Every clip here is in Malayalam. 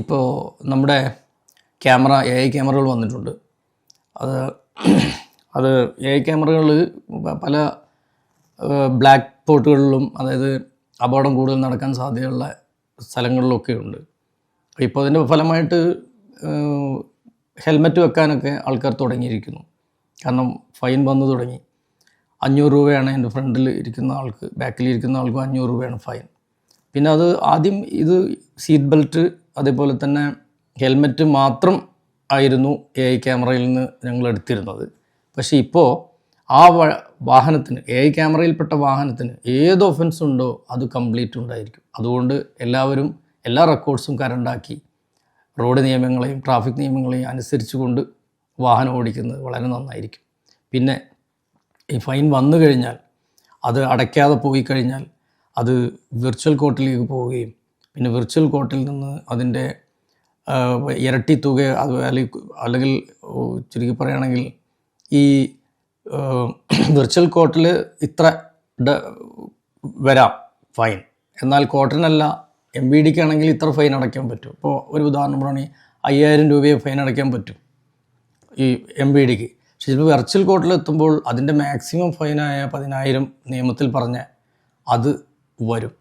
ഇപ്പോൾ നമ്മുടെ ക്യാമറ എ ഐ ക്യാമറകൾ വന്നിട്ടുണ്ട്. അത് അത് എ ഐ ക്യാമറകൾ പല ബ്ലാക്ക് സ്പോട്ടുകളിലും അതായത് അപകടം കൂടുതൽ നടക്കാൻ സാധ്യതയുള്ള സ്ഥലങ്ങളിലൊക്കെ ഉണ്ട്. ഇപ്പോൾ അതിന്റെ ഫലമായിട്ട് ഹെൽമെറ്റ് വെക്കാനൊക്കെ ആൾക്കാർ തുടങ്ങിയിരിക്കുന്നു. കാരണം ഫൈൻ വന്നു തുടങ്ങി. അഞ്ഞൂറ് രൂപയാണ് എന്റെ ഫ്രണ്ടിൽ ഇരിക്കുന്ന ആൾക്ക് ബാക്കിൽ ഇരിക്കുന്ന ആൾക്കും അഞ്ഞൂറ് രൂപയാണ് ഫൈൻ. പിന്നെ അത് ആദ്യം ഇത് സീറ്റ് ബെൽറ്റ് അതേപോലെ തന്നെ ഹെൽമെറ്റ് മാത്രം ആയിരുന്നു എ ഐ ക്യാമറയിൽ നിന്ന് ഞങ്ങൾ എടുത്തിരുന്നത്. പക്ഷേ ഇപ്പോൾ ആ വാഹനത്തിന് എ ഐ ക്യാമറയിൽപ്പെട്ട വാഹനത്തിന് ഏത് ഒഫൻസ് ഉണ്ടോ അത് കംപ്ലീറ്റ് ഉണ്ടായിരിക്കും. അതുകൊണ്ട് എല്ലാവരും എല്ലാ റെക്കോർഡ്സും കരണ്ടാക്കി റോഡ് നിയമങ്ങളെയും ട്രാഫിക് നിയമങ്ങളെയും അനുസരിച്ചുകൊണ്ട് വാഹനം ഓടിക്കുന്നത് വളരെ നന്നായിരിക്കും. പിന്നെ ഈ ഫൈൻ വന്നു കഴിഞ്ഞാൽ അത് അടയ്ക്കാതെ പോയി കഴിഞ്ഞാൽ അത് വിർച്വൽ കോർട്ടിലേക്ക് പോവുകയും പിന്നെ വിർച്വൽ കോട്ടിൽ നിന്ന് അതിന്റെ ഇരട്ടി തുക അത് അല്ലെങ്കിൽ ചുരുക്കി പറയുകയാണെങ്കിൽ ഈ വിർച്വൽ കോട്ടിൽ ഇത്ര വരാം ഫൈൻ എന്നാൽ കോട്ടിനല്ല എം ബി ഡിക്കാണെങ്കിൽ ഇത്ര ഫൈൻ അടയ്ക്കാൻ പറ്റും. ഇപ്പോൾ ഒരു ഉദാഹരണം പറയുകയാണെങ്കിൽ അയ്യായിരം രൂപയെ ഫൈൻ അടയ്ക്കാൻ പറ്റും ഈ എം ബി ഡിക്ക് പക്ഷേ ഇപ്പോൾ വെർച്വൽ കോർട്ടിലെത്തുമ്പോൾ അതിന്റെ മാക്സിമം ഫൈനായ പതിനായിരം നിയമത്തിൽ പറഞ്ഞ അത് വരും.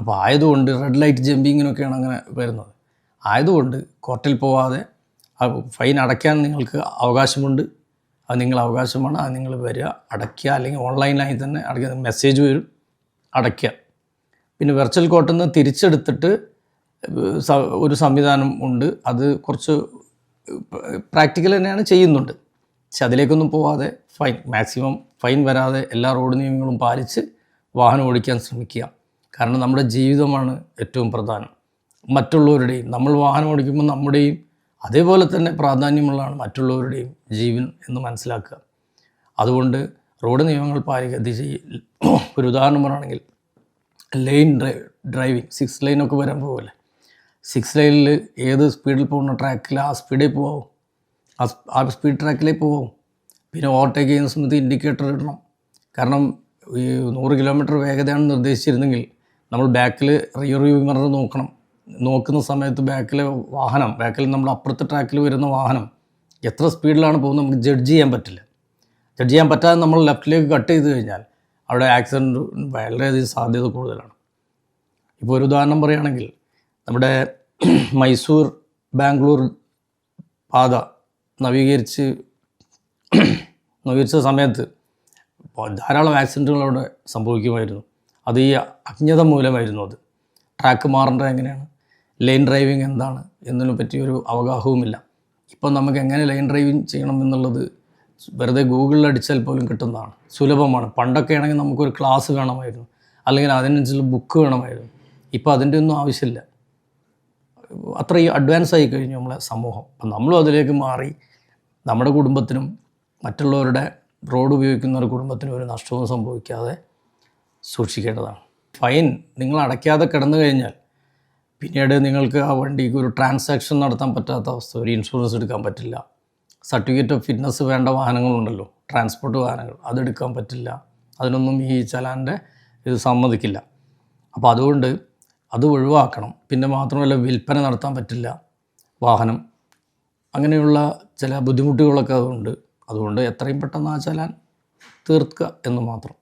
അപ്പോൾ ആയതുകൊണ്ട് റെഡ് ലൈറ്റ് ജമ്പിങ്ങിനൊക്കെയാണ് അങ്ങനെ വരുന്നത്. ആയതുകൊണ്ട് കോർട്ടിൽ പോവാതെ ഫൈൻ അടയ്ക്കാൻ നിങ്ങൾക്ക് അവകാശമുണ്ട്. അത് നിങ്ങൾ അവകാശമാണ്. അത് നിങ്ങൾ വരിക അടയ്ക്കുക. അല്ലെങ്കിൽ ഓൺലൈനായി തന്നെ അടയ്ക്കുക. മെസ്സേജ് വരും അടയ്ക്കുക. പിന്നെ വെർച്വൽ കോർട്ടിൽ നിന്ന് തിരിച്ചെടുത്തിട്ട് ഒരു സംവിധാനം ഉണ്ട്. അത് കുറച്ച് പ്രാക്ടിക്കൽ തന്നെയാണ് ചെയ്യുന്നുണ്ട്. പക്ഷെ അതിലേക്കൊന്നും പോവാതെ ഫൈൻ മാക്സിമം ഫൈൻ വരാതെ എല്ലാ റോഡ് നിയമങ്ങളും പാലിച്ച് വാഹനം ഓടിക്കാൻ ശ്രമിക്കുക. കാരണം നമ്മുടെ ജീവിതമാണ് ഏറ്റവും പ്രധാനം. മറ്റുള്ളവരുടെയും നമ്മൾ വാഹനം ഓടിക്കുമ്പോൾ നമ്മുടെയും അതേപോലെ തന്നെ പ്രാധാന്യമുള്ളതാണ് മറ്റുള്ളവരുടെയും ജീവൻ എന്ന് മനസ്സിലാക്കുക. അതുകൊണ്ട് റോഡ് നിയമങ്ങൾ പാലിക്കുക. ഇത് ഒരു ഉദാഹരണം പറയുകയാണെങ്കിൽ ലൈൻ ഡ്രൈ ഡ്രൈവിംഗ് സിക്സ് ലൈനൊക്കെ വരാൻ പോകുമല്ലേ സിക്സ് ലൈനിൽ ഏത് സ്പീഡിൽ പോകുന്ന ട്രാക്കിൽ ആ സ്പീഡിൽ പോവും. ആ ആ സ്പീഡ് ട്രാക്കിലേ പോവും. പിന്നെ ഓവർടേക്ക് ചെയ്യുന്ന സമയത്ത് ഇൻഡിക്കേറ്റർ ഇടണം. കാരണം ഈ നൂറ് കിലോമീറ്റർ വേഗതയാണ് നിർദ്ദേശിച്ചിരുന്നെങ്കിൽ നമ്മൾ ബാക്കിൽ റിയർ വ്യൂ മിറർ നോക്കണം. നോക്കുന്ന സമയത്ത് ബാക്കിലെ വാഹനം ബാക്കിൽ നമ്മൾ അപ്പുറത്തെ ട്രാക്കിൽ വരുന്ന വാഹനം എത്ര സ്പീഡിലാണ് പോകുന്നത് നമുക്ക് ജഡ്ജ് ചെയ്യാൻ പറ്റില്ല. ജഡ്ജ് ചെയ്യാൻ പറ്റാതെ നമ്മൾ ലെഫ്റ്റിലേക്ക് കട്ട് ചെയ്ത് കഴിഞ്ഞാൽ അവിടെ ആക്സിഡന്റ് വളരെയധികം സാധ്യത കൂടുതലാണ്. ഇപ്പോൾ ഒരു ഉദാഹരണം പറയുകയാണെങ്കിൽ നമ്മുടെ മൈസൂർ ബാംഗ്ലൂർ പാത നവീകരിച്ച് നവീകരിച്ച സമയത്ത് ധാരാളം ആക്സിഡന്റുകൾ അവിടെ സംഭവിക്കുമായിരുന്നു. അത് ഈ അജ്ഞത മൂലമായിരുന്നു അത്. ട്രാക്ക് മാറേണ്ടത് എങ്ങനെയാണ്? ലൈൻ ഡ്രൈവിംഗ് എന്താണ്? എന്നതിനെ പറ്റിയൊരു അവഗാഹവുമില്ല. ഇപ്പം നമുക്ക് എങ്ങനെ ലൈൻ ഡ്രൈവിംഗ് ചെയ്യണം എന്നുള്ളത് വെറുതെ ഗൂഗിളിൽ അടിച്ചാൽ പോലും കിട്ടുന്നതാണ്. സുലഭമാണ്. പണ്ടൊക്കെ ആണെങ്കിൽ നമുക്കൊരു ക്ലാസ് വേണമായിരുന്നു. അല്ലെങ്കിൽ അതിനനുസരിച്ച് ബുക്ക് വേണമായിരുന്നു. ഇപ്പോൾ അതിന്റെ ഒന്നും ആവശ്യമില്ല. അത്രയും അഡ്വാൻസ് ആയി കഴിഞ്ഞു നമ്മളെ സമൂഹം. അപ്പം നമ്മളും അതിലേക്ക് മാറി. നമ്മുടെ കുടുംബത്തിനും മറ്റുള്ളവരുടെ റോഡ് ഉപയോഗിക്കുന്ന ഒരു കുടുംബത്തിനും ഒരു നഷ്ടവും സംഭവിക്കാതെ സൂക്ഷിക്കേണ്ടതാണ്. ഫൈൻ നിങ്ങൾ അടയ്ക്കാതെ കിടന്നു കഴിഞ്ഞാൽ പിന്നീട് നിങ്ങൾക്ക് ആ വണ്ടിക്ക് ഒരു ട്രാൻസാക്ഷൻ നടത്താൻ പറ്റാത്ത അവസ്ഥ ഒരു ഇൻഷുറൻസ് എടുക്കാൻ പറ്റില്ല. സർട്ടിഫിക്കറ്റ് ഓഫ് ഫിറ്റ്നസ് വേണ്ട വാഹനങ്ങളുണ്ടല്ലോ ട്രാൻസ്പോർട്ട് വാഹനങ്ങൾ അതെടുക്കാൻ പറ്റില്ല. അതിനൊന്നും ഈ ചലാന്റെ ഇത് സമ്മതിക്കില്ല. അപ്പോൾ അതുകൊണ്ട് അത് ഒഴിവാക്കണം. പിന്നെ മാത്രമല്ല വിൽപ്പന നടത്താൻ പറ്റില്ല വാഹനം. അങ്ങനെയുള്ള ചില ബുദ്ധിമുട്ടുകളൊക്കെ അതുകൊണ്ട് അതുകൊണ്ട് എത്രയും പെട്ടെന്ന് ആ ചലാൻ തീർക്കുക എന്ന് മാത്രം.